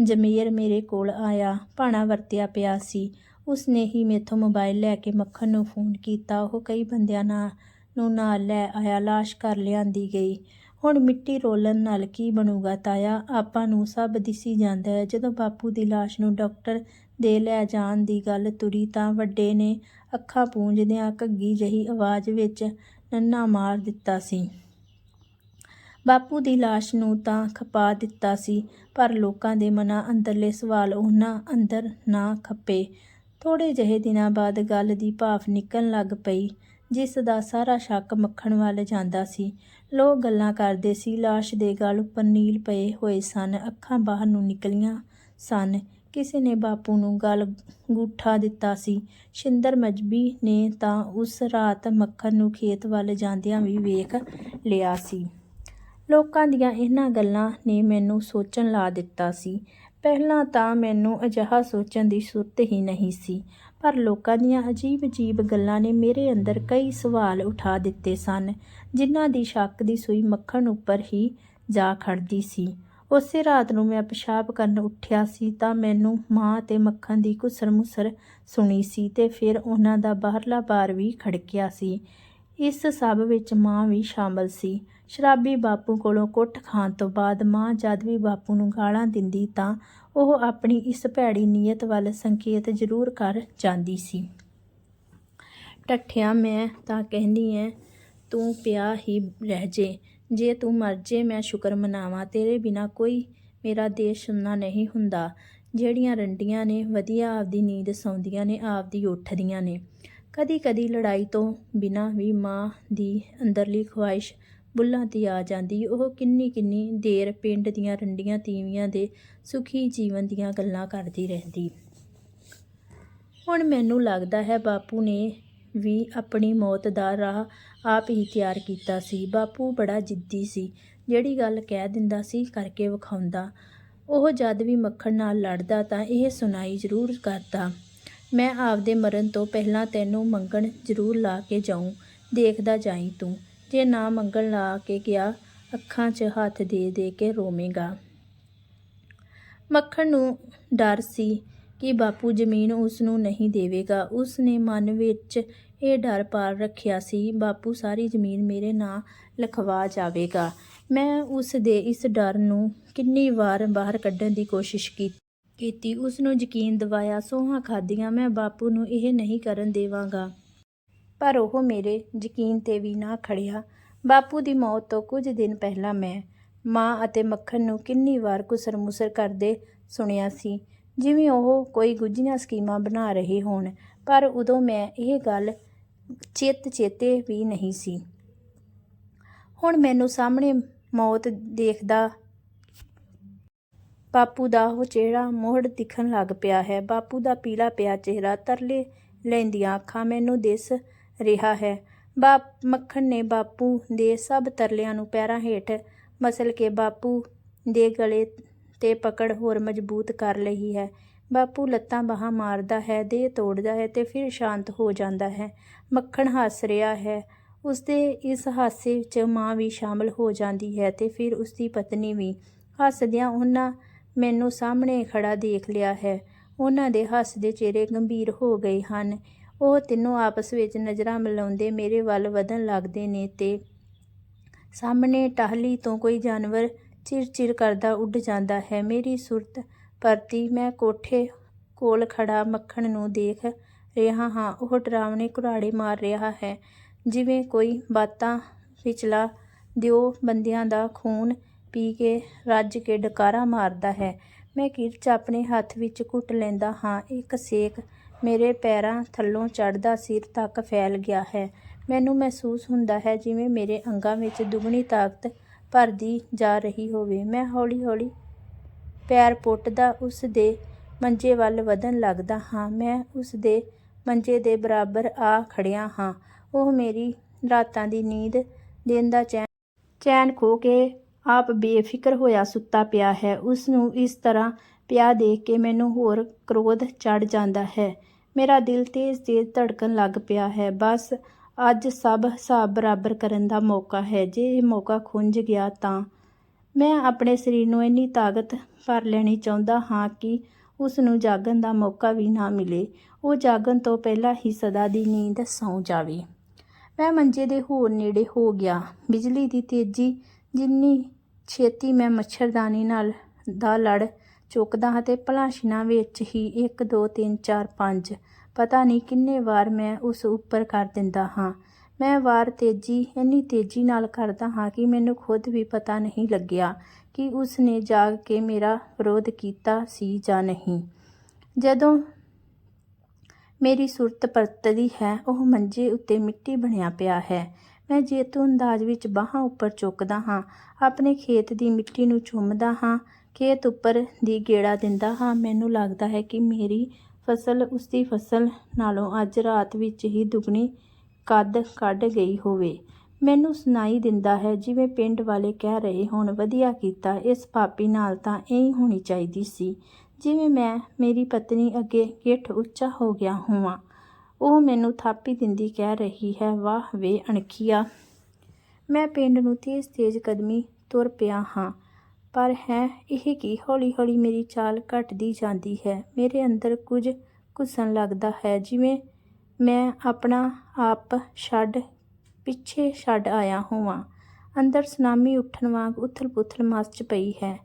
Speaker 1: ਜਮੀਰ ਮੇਰੇ ਕੋਲ ਆਇਆ, ਭਾਣਾ ਵਰਤਿਆ ਪਿਆ ਸੀ। ਉਸਨੇ ਹੀ ਮੇਥੋਂ ਮੋਬਾਈਲ ਲੈ ਕੇ ਮੱਖਣ ਨੂੰ ਫੋਨ ਕੀਤਾ। ਉਹ ਕਈ ਬੰਦਿਆਂ ਨਾਲ ਨੂੰ ਨਾਲ ਲੈ ਆਇਆ, ਲਾਸ਼ ਕਰ ਲਿਆਂਦੀ ਗਈ। ਹੁਣ ਮਿੱਟੀ ਰੋਲਣ ਨਾਲ ਕੀ ਬਣੂਗਾ ਤਾਇਆ? ਆਪਾਂ ਨੂੰ ਸਭ ਦਿਸੀ ਜਾਂਦਾ ਹੈ। ਜਦੋਂ ਬਾਪੂ ਦੀ ਲਾਸ਼ ਨੂੰ ਡਾਕਟਰ ਦੇ ਲੈ ਜਾਣ ਦੀ ਗੱਲ ਤੁਰੀ ਤਾਂ ਵੱਡੇ ਨੇ ਅੱਖਾਂ ਪੂੰਝਦਿਆਂ ਘੱਗੀ ਜਿਹੀ ਆਵਾਜ਼ ਵਿੱਚ ਨੰਨਾ ਮਾਰ ਦਿੱਤਾ ਸੀ। ਬਾਪੂ ਦੀ ਲਾਸ਼ ਨੂੰ ਤਾਂ ਖਪਾ ਦਿੱਤਾ ਸੀ, ਪਰ ਲੋਕਾਂ ਦੇ ਮਨਾਂ ਅੰਦਰਲੇ ਸਵਾਲ ਉਹਨਾਂ ਅੰਦਰ ਨਾ ਖੱਪੇ। ਥੋੜੇ ਜਿਹੇ ਦਿਨਾਂ ਬਾਅਦ ਗੱਲ ਦੀ ਭਾਫ ਨਿਕਲਣ ਲੱਗ ਪਈ, ਜਿਸ ਦਾ ਸਾਰਾ ਸ਼ੱਕ ਮੱਖਣ ਵੱਲ ਜਾਂਦਾ ਸੀ। ਲੋਕ ਗੱਲਾਂ ਕਰਦੇ ਸੀ, ਲਾਸ਼ ਦੇ ਗਲ ਉੱਪਰ ਨੀਲ ਪਏ ਹੋਏ ਸਨ, ਅੱਖਾਂ ਬਾਹਰ ਨੂੰ ਨਿਕਲੀਆਂ ਸਨ। ਕਿਸੇ ਨੇ ਬਾਪੂ ਨੂੰ ਗਲ ਗੂਠਾ ਦਿੱਤਾ ਸੀ। ਸ਼ਿੰਦਰ ਮਜਬੀ ਨੇ ਤਾਂ ਉਸ ਰਾਤ ਮੱਖਣ ਨੂੰ ਖੇਤ ਵੱਲ ਜਾਂਦਿਆਂ ਵੀ ਵੇਖ ਲਿਆ ਸੀ। ਲੋਕਾਂ ਦੀਆਂ ਇਹਨਾਂ ਗੱਲਾਂ ਨੇ ਮੈਨੂੰ ਸੋਚਣ ਲਾ ਦਿੱਤਾ ਸੀ। ਪਹਿਲਾਂ ਤਾਂ ਮੈਨੂੰ ਅਜਿਹਾ ਸੋਚਣ ਦੀ ਸੁਰਤ ਹੀ ਨਹੀਂ ਸੀ, ਪਰ ਲੋਕਾਂ ਦੀਆਂ ਅਜੀਬ-ਅਜੀਬ ਗੱਲਾਂ ਨੇ ਮੇਰੇ ਅੰਦਰ ਕਈ ਸਵਾਲ ਉਠਾ ਦਿੱਤੇ ਸਨ, ਜਿਨ੍ਹਾਂ ਦੀ ਸ਼ੱਕ ਦੀ ਸੂਈ ਮੱਖਣ ਉੱਪਰ ਹੀ ਜਾ ਖੜਦੀ ਸੀ। ਉਸੇ ਰਾਤ ਨੂੰ ਮੈਂ ਪਿਸ਼ਾਬ ਕਰਨ ਉੱਠਿਆ ਸੀ ਤਾਂ ਮੈਨੂੰ ਮਾਂ ਤੇ ਮੱਖਣ ਦੀ ਕੁਸਰ-ਮੁਸਰ ਸੁਣੀ ਸੀ ਤੇ ਫਿਰ ਉਹਨਾਂ ਦਾ ਬਾਹਰਲਾ ਬਾਰ ਵੀ ਖੜਕਿਆ ਸੀ। ਇਸ ਸਭ ਵਿੱਚ ਮਾਂ ਵੀ ਸ਼ਾਮਲ ਸੀ। ਸ਼ਰਾਬੀ ਬਾਪੂ ਕੋਲੋਂ ਕੁੱਟ ਖਾਣ ਤੋਂ ਬਾਅਦ ਮਾਂ ਜਦ ਵੀ ਬਾਪੂ ਨੂੰ ਗਾਲਾਂ ਦਿੰਦੀ ਤਾਂ ਉਹ ਆਪਣੀ ਇਸ ਭੈੜੀ ਨੀਅਤ ਵੱਲ ਸੰਕੇਤ ਜ਼ਰੂਰ ਕਰ ਜਾਂਦੀ ਸੀ। ਟੱਠਿਆ ਮੈਂ ਤਾਂ ਕਹਿੰਦੀ ਐ, ਤੂੰ ਪਿਆ ਹੀ ਰਹਿ ਜੇ। ਜੇ ਤੂੰ ਮਰ ਜੇ, ਮੈਂ ਸ਼ੁਕਰ ਮਨਾਵਾਂ। ਤੇਰੇ ਬਿਨਾ ਕੋਈ ਮੇਰਾ ਦੇਸ਼ ਸੁਣਨਾ ਨਹੀਂ ਹੁੰਦਾ। ਜਿਹੜੀਆਂ ਰੰਡੀਆਂ ਨੇ, ਵਧੀਆ ਆਪਦੀ ਨੀਂਦ ਸੌਂਦੀਆਂ ਨੇ, ਆਪਦੀ ਉੱਠਦੀਆਂ ਨੇ। ਕਦੀ ਕਦੀ ਲੜਾਈ ਤੋਂ ਬਿਨਾ ਵੀ ਮਾਂ ਦੀ ਅੰਦਰਲੀ ਖੁਆਇਸ਼ ਬੁੱਲਾਂ ਤੇ ਆ ਜਾਂਦੀ। ਉਹ ਕਿੰਨੀ ਕਿੰਨੀ ਦੇਰ ਪਿੰਡ ਦੀਆਂ ਰੰਡੀਆਂ ਤੀਵੀਆਂ ਦੇ ਸੁਖੀ ਜੀਵਨ ਦੀਆਂ ਗੱਲਾਂ ਕਰਦੀ ਰਹਿੰਦੀ। ਹੁਣ ਮੈਨੂੰ ਲੱਗਦਾ ਹੈ ਬਾਪੂ ਨੇ ਵੀ ਆਪਣੀ ਮੌਤ ਦਾ ਰਾਹ ਆਪ ਹੀ ਤਿਆਰ ਕੀਤਾ ਸੀ। ਬਾਪੂ ਬੜਾ ਜਿੱਦੀ ਸੀ। ਜਿਹੜੀ ਗੱਲ ਕਹਿ ਦਿੰਦਾ ਸੀ ਕਰਕੇ ਵਿਖਾਉਂਦਾ। ਉਹ ਜਦ ਵੀ ਮੱਖਣ ਨਾਲ ਲੜਦਾ ਤਾਂ ਇਹ ਸੁਣਾਈ ਜ਼ਰੂਰ ਕਰਦਾ, ਮੈਂ ਆਪਦੇ ਮਰਨ ਤੋਂ ਪਹਿਲਾਂ ਤੈਨੂੰ ਮੰਗਣ ਜ਼ਰੂਰ ਲਾ ਕੇ ਜਾਊਂ। ਦੇਖਦਾ ਜਾਈ ਤੂੰ। ਜੇ ਨਾ ਮੰਗਣ ਲਾ ਕੇ ਗਿਆ, ਅੱਖਾਂ 'ਚ ਹੱਥ ਦੇ ਦੇ ਕੇ ਰੋਵੇਂਗਾ। ਮੱਖਣ ਨੂੰ ਡਰ ਸੀ ਕਿ ਬਾਪੂ ਜ਼ਮੀਨ ਉਸ ਨੂੰ ਨਹੀਂ ਦੇਵੇਗਾ। ਉਸ ਨੇ ਮਨ ਵਿੱਚ ਇਹ ਡਰ ਪਾਲ ਰੱਖਿਆ ਸੀ, ਬਾਪੂ, ਸਾਰੀ ਜ਼ਮੀਨ ਮੇਰੇ ਨਾਂ ਲਿਖਵਾ ਜਾਵੇਗਾ। ਮੈਂ ਉਸ ਦੇ ਇਸ ਡਰ ਨੂੰ ਕਿੰਨੀ ਵਾਰ ਬਾਹਰ ਕੱਢਣ ਦੀ ਕੋਸ਼ਿਸ਼ ਕੀਤੀ ਕੀਤੀ। ਉਸ ਨੂੰ ਯਕੀਨ ਦਿਵਾਇਆ, ਸੋਹਾਂ ਖਾਦੀਆਂ ਮੈਂ ਬਾਪੂ ਨੂੰ ਇਹ ਨਹੀਂ ਕਰਨ ਦੇਵਾਂਗਾ। ਪਰ ਉਹ ਮੇਰੇ ਯਕੀਨ ਤੇ ਵੀ ਨਾ ਖੜਿਆ। ਬਾਪੂ ਦੀ ਮੌਤ ਤੋਂ ਕੁਝ ਦਿਨ ਪਹਿਲਾਂ ਮੈਂ ਮਾਂ ਅਤੇ ਮੱਖਣ ਨੂੰ ਕਿੰਨੀ ਵਾਰ ਕੁਸਰਮੁਸਰ ਕਰਦੇ ਸੁਣਿਆ ਸੀ। ਜਿਵੇਂ ਉਹ ਕੋਈ ਗੁੱਝੀਆਂ ਸਕੀਮਾਂ ਬਣਾ ਰਹੇ ਹੋਣ, ਪਰ ਉਦੋਂ ਮੈਂ ਇਹ ਗੱਲ ਚੇਤ ਚੇਤੇ ਵੀ ਨਹੀਂ ਸੀ। ਹੁਣ ਮੈਨੂੰ ਸਾਹਮਣੇ ਮੌਤ ਦੇਖਦਾ ਬਾਪੂ ਦਾ ਉਹ ਚਿਹਰਾ ਮੋਹੜ ਦਿਖਣ ਲੱਗ ਪਿਆ ਹੈ। ਬਾਪੂ ਦਾ ਪੀਲਾ ਪਿਆ ਚਿਹਰਾ ਤਰਲੇ ਲੈਂਦੀਆਂ ਅੱਖਾਂ, ਮੈਨੂੰ ਦਿਸ ਰਿਹਾ ਹੈ। ਬਾਪ ਮੱਖਣ ਨੇ ਬਾਪੂ ਦੇ ਸਭ ਤਰਲਿਆਂ ਨੂੰ ਪੈਰਾਂ ਹੇਠ ਮਸਲ ਕੇ ਬਾਪੂ ਦੇ ਗਲੇ ਤੇ ਪਕੜ ਹੋਰ ਮਜ਼ਬੂਤ ਕਰ ਲਈ ਹੈ। ਬਾਪੂ ਲੱਤਾਂ ਬਾਹਾਂ ਮਾਰਦਾ ਹੈ, ਦੇਹ ਤੋੜਦਾ ਹੈ ਤੇ ਫਿਰ ਸ਼ਾਂਤ ਹੋ ਜਾਂਦਾ ਹੈ। ਮੱਖਣ ਹੱਸ ਰਿਹਾ ਹੈ। ਉਸਦੇ ਇਸ ਹਾਸੇ ਵਿੱਚ ਮਾਂ ਵੀ ਸ਼ਾਮਲ ਹੋ ਜਾਂਦੀ ਹੈ ਤੇ ਫਿਰ ਉਸਦੀ ਪਤਨੀ ਵੀ। ਹੱਸਦਿਆਂ ਉਹਨਾਂ ਮੈਨੂੰ ਸਾਹਮਣੇ ਖੜਾ ਦੇਖ ਲਿਆ ਹੈ। ਉਹਨਾਂ ਦੇ ਹੱਸਦੇ ਚਿਹਰੇ ਗੰਭੀਰ ਹੋ ਗਏ ਹਨ। ਉਹ ਤਿੰਨੋਂ ਆਪਸ ਵਿੱਚ ਨਜ਼ਰਾਂ ਮਿਲਾਉਂਦੇ ਮੇਰੇ ਵੱਲ ਵਧਣ ਲੱਗਦੇ ਨੇ ਤੇ ਸਾਹਮਣੇ ਟਾਹਲੀ ਤੋਂ ਕੋਈ ਜਾਨਵਰ ਚਿਰ-ਚਿਰ ਕਰਦਾ ਉੱਡ ਜਾਂਦਾ ਹੈ। ਮੇਰੀ ਸੁਰਤ ਪਰਤੀ ਮੈਂ ਕੋਠੇ ਕੋਲ ਖੜਾ ਮੱਖਣ ਨੂੰ ਦੇਖ ਰਿਹਾ ਹਾਂ। ਉਹ ਡਰਾਵਣੇ ਕੁਰਾੜੇ ਮਾਰ ਰਿਹਾ ਹੈ। ਜਿਵੇਂ ਕੋਈ ਬਾਤਾਂ ਵਿਚਲਾ ਦਿਓ ਬੰਦਿਆਂ ਦਾ ਖੂਨ ਪੀ ਕੇ ਰੱਜ ਕੇ ਡਕਾਰਾ ਮਾਰਦਾ ਹੈ। ਮੈਂ ਕਿਰਚ ਆਪਣੇ ਹੱਥ ਵਿੱਚ ਘੁੱਟ ਲੈਂਦਾ ਹਾਂ। ਇੱਕ ਸੇਕ ਮੇਰੇ ਪੈਰਾਂ ਥੱਲੋਂ ਚੜ੍ਹਦਾ ਸਿਰ ਤੱਕ ਫੈਲ ਗਿਆ ਹੈ। ਮੈਨੂੰ ਮਹਿਸੂਸ ਹੁੰਦਾ ਹੈ ਜਿਵੇਂ ਮੇਰੇ ਅੰਗਾਂ ਵਿੱਚ ਦੁੱਗਣੀ ਤਾਕਤ ਭਰਦੀ ਜਾ ਰਹੀ ਹੋਵੇ। ਮੈਂ ਹੌਲੀ-ਹੌਲੀ ਪੈਰ ਪੁੱਟਦਾ ਉਸ ਦੇ ਮੰਜੇ ਵੱਲ ਵਧਣ ਲੱਗਦਾ ਹਾਂ। ਮੈਂ ਉਸ ਦੇ ਮੰਜੇ ਦੇ ਬਰਾਬਰ ਆ ਖੜ੍ਹਿਆ ਹਾਂ। ਉਹ ਮੇਰੀ ਰਾਤਾਂ ਦੀ ਨੀਂਦ ਦਿਨ ਦਾ ਚੈਨ ਚੈਨ ਖੋਹ ਕੇ ਆਪ ਬੇਫਿਕਰ ਹੋਇਆ ਸੁੱਤਾ ਪਿਆ ਹੈ। ਉਸ ਨੂੰ ਇਸ ਤਰ੍ਹਾਂ ਪਿਆ ਦੇਖ ਕੇ ਮੈਨੂੰ ਹੋਰ ਕ੍ਰੋਧ ਚੜ੍ਹ ਜਾਂਦਾ ਹੈ। ਮੇਰਾ ਦਿਲ ਤੇਜ਼-ਤੇਜ਼ ਧੜਕਣ ਲੱਗ ਪਿਆ ਹੈ। ਬਸ ਅੱਜ ਸਭ ਹਿਸਾਬ ਬਰਾਬਰ ਕਰਨ ਦਾ ਮੌਕਾ ਹੈ। ਜੇ ਇਹ ਮੌਕਾ ਖੁੰਝ ਗਿਆ ਤਾਂ ਮੈਂ ਆਪਣੇ ਸਰੀਰ ਨੂੰ ਇੰਨੀ ਤਾਕਤ ਭਰ ਲੈਣੀ ਚਾਹੁੰਦਾ ਹਾਂ ਕਿ ਉਸ ਨੂੰ ਜਾਗਣ ਦਾ ਮੌਕਾ ਵੀ ਨਾ ਮਿਲੇ। ਉਹ ਜਾਗਣ ਤੋਂ ਪਹਿਲਾਂ ਹੀ ਸਦਾ ਦੀ ਨੀਂਦ ਸੌਂ ਜਾਵੇ। ਮੈਂ ਮੰਜੇ ਦੇ ਹੋਰ ਨੇੜੇ ਹੋ ਗਿਆ। ਬਿਜਲੀ ਦੀ ਤੇਜ਼ੀ ਜਿੰਨੀ ਛੇਤੀ ਮੈਂ ਮੱਛਰਦਾਨੀ ਨਾਲ ਦਾ ਲੜ ਚੁੱਕਦਾ ਹਾਂ ਤੇ ਭਲਾਸ਼ਣਾ ਵਿੱਚ ਹੀ 1 2 3 4 5 ਪਤਾ ਨਹੀਂ ਕਿੰਨੇ ਵਾਰ ਮੈਂ ਉਸ ਉੱਪਰ ਕਰ ਦਿੰਦਾ ਹਾਂ। ਮੈਂ ਵਾਰ ਤੇਜ਼ੀ, ਇੰਨੀ ਤੇਜ਼ੀ ਨਾਲ ਕਰਦਾ ਹਾਂ ਕਿ ਮੈਨੂੰ ਖੁਦ ਵੀ ਪਤਾ ਨਹੀਂ ਲੱਗਿਆ ਕਿ ਉਸ ਨੇ ਜਾਗ ਕੇ ਮੇਰਾ ਵਿਰੋਧ ਕੀਤਾ ਸੀ ਜਾਂ ਨਹੀਂ। ਜਦੋਂ ਮੇਰੀ ਸੁਰਤ ਪਰਤਦੀ ਹੈ, ਉਹ ਮੰਜੇ ਉੱਤੇ ਮਿੱਟੀ ਬਣਿਆ ਪਿਆ ਹੈ। ਮੈਂ ਜੇਤੂ ਅੰਦਾਜ਼ ਵਿੱਚ ਬਾਹਾਂ ਉੱਪਰ ਚੁੱਕਦਾ ਹਾਂ, ਆਪਣੇ ਖੇਤ ਦੀ ਮਿੱਟੀ ਨੂੰ ਚੁੰਮਦਾ ਹਾਂ ਖੇਤ ਉੱਪਰ ਦੀ ਗੇੜਾ ਦਿੰਦਾ ਹਾਂ। ਮੈਨੂੰ ਲੱਗਦਾ ਹੈ ਕਿ ਮੇਰੀ ਫਸਲ ਉਸਦੀ ਫਸਲ ਨਾਲੋਂ ਅੱਜ ਰਾਤ ਵਿੱਚ ਹੀ ਦੁੱਗਣੀ ਕੱਦ ਕੱਢ ਗਈ ਹੋਵੇ। ਮੈਨੂੰ ਸੁਣਾਈ ਦਿੰਦਾ ਹੈ, ਜਿਵੇਂ ਪਿੰਡ ਵਾਲੇ ਕਹਿ ਰਹੇ ਹੋਣ, ਵਧੀਆ ਕੀਤਾ, ਇਸ ਪਾਪੀ ਨਾਲ ਤਾਂ ਐਂ ਹੋਣੀ ਚਾਹੀਦੀ ਸੀ, ਜਿਵੇਂ ਮੈਂ ਮੇਰੀ ਪਤਨੀ ਅੱਗੇ ਗਿੱਠ ਉੱਚਾ ਹੋ ਗਿਆ ਹੋਵਾਂ। ਉਹ ਮੈਨੂੰ ਥਾਪੀ ਦਿੰਦੀ ਕਹਿ ਰਹੀ ਹੈ, ਵਾਹ ਵੇ ਅਣਖੀਆ। ਮੈਂ ਪਿੰਡ ਨੂੰ ਤੇਜ਼-ਤੇਜ਼ ਕਦਮੀ ਤੁਰ ਪਿਆ ਹਾਂ। ਪਰ ਹੈ, ਇਹ ਕਿ ਹੌਲੀ-ਹੌਲੀ ਮੇਰੀ ਚਾਲ ਘਟਦੀ ਜਾਂਦੀ ਹੈ? ਮੇਰੇ ਅੰਦਰ ਕੁਝ ਘੁਸਣ ਲੱਗਦਾ ਹੈ, ਜਿਵੇਂ ਮੈਂ ਆਪਣਾ ਆਪ ਛੱਡ, ਪਿੱਛੇ ਛੱਡ ਆਇਆ ਹੋਵਾਂ। ਅੰਦਰ ਸੁਨਾਮੀ ਉੱਠਣ ਵਾਂਗ ਉਥਲ-ਪੁਥਲ ਮਚ ਪਈ ਹੈ।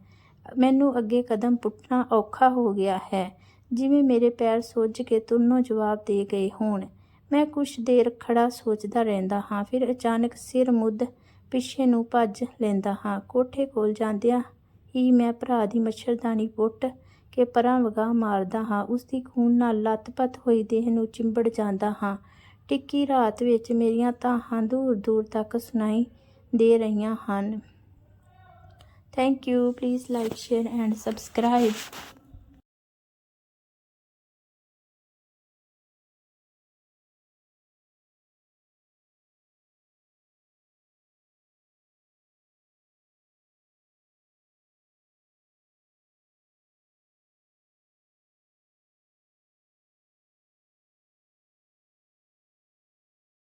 Speaker 1: ਮੈਨੂੰ ਅੱਗੇ ਕਦਮ ਪੁੱਟਣਾ ਔਖਾ ਹੋ ਗਿਆ ਹੈ, ਜਿਵੇਂ ਮੇਰੇ ਪੈਰ ਸੁੱਜ ਕੇ ਤੁਰਨੋਂ ਜਵਾਬ ਦੇ ਗਏ ਹੋਣ। ਮੈਂ ਕੁਛ ਦੇਰ ਖੜ੍ਹਾ ਸੋਚਦਾ ਰਹਿੰਦਾ ਹਾਂ, ਫਿਰ ਅਚਾਨਕ ਸਿਰ ਮੁੱਧ ਪਿੱਛੇ ਨੂੰ ਭੱਜ ਲੈਂਦਾ ਹਾਂ। ਕੋਠੇ ਕੋਲ ਜਾਂਦਿਆਂ ਹੀ ਮੈਂ ਭਰਾ ਦੀ ਮੱਛਰਦਾਨੀ ਪੁੱਟ ਕੇ ਪਰਾਂ ਵਗਾਹ ਮਾਰਦਾ ਹਾਂ। ਉਸਦੀ ਖੂਨ ਨਾਲ ਲੱਤ-ਪੱਤ ਹੋਈ ਦੇਹ ਨੂੰ ਚਿੰਬੜ ਜਾਂਦਾ ਹਾਂ। ਟਿੱਕੀ ਰਾਤ ਵਿੱਚ ਮੇਰੀਆਂ ਤਾਹਾਂ ਦੂਰ-ਦੂਰ ਤੱਕ ਸੁਣਾਈ ਦੇ ਰਹੀਆਂ ਹਨ। Thank you. Please like, share and subscribe.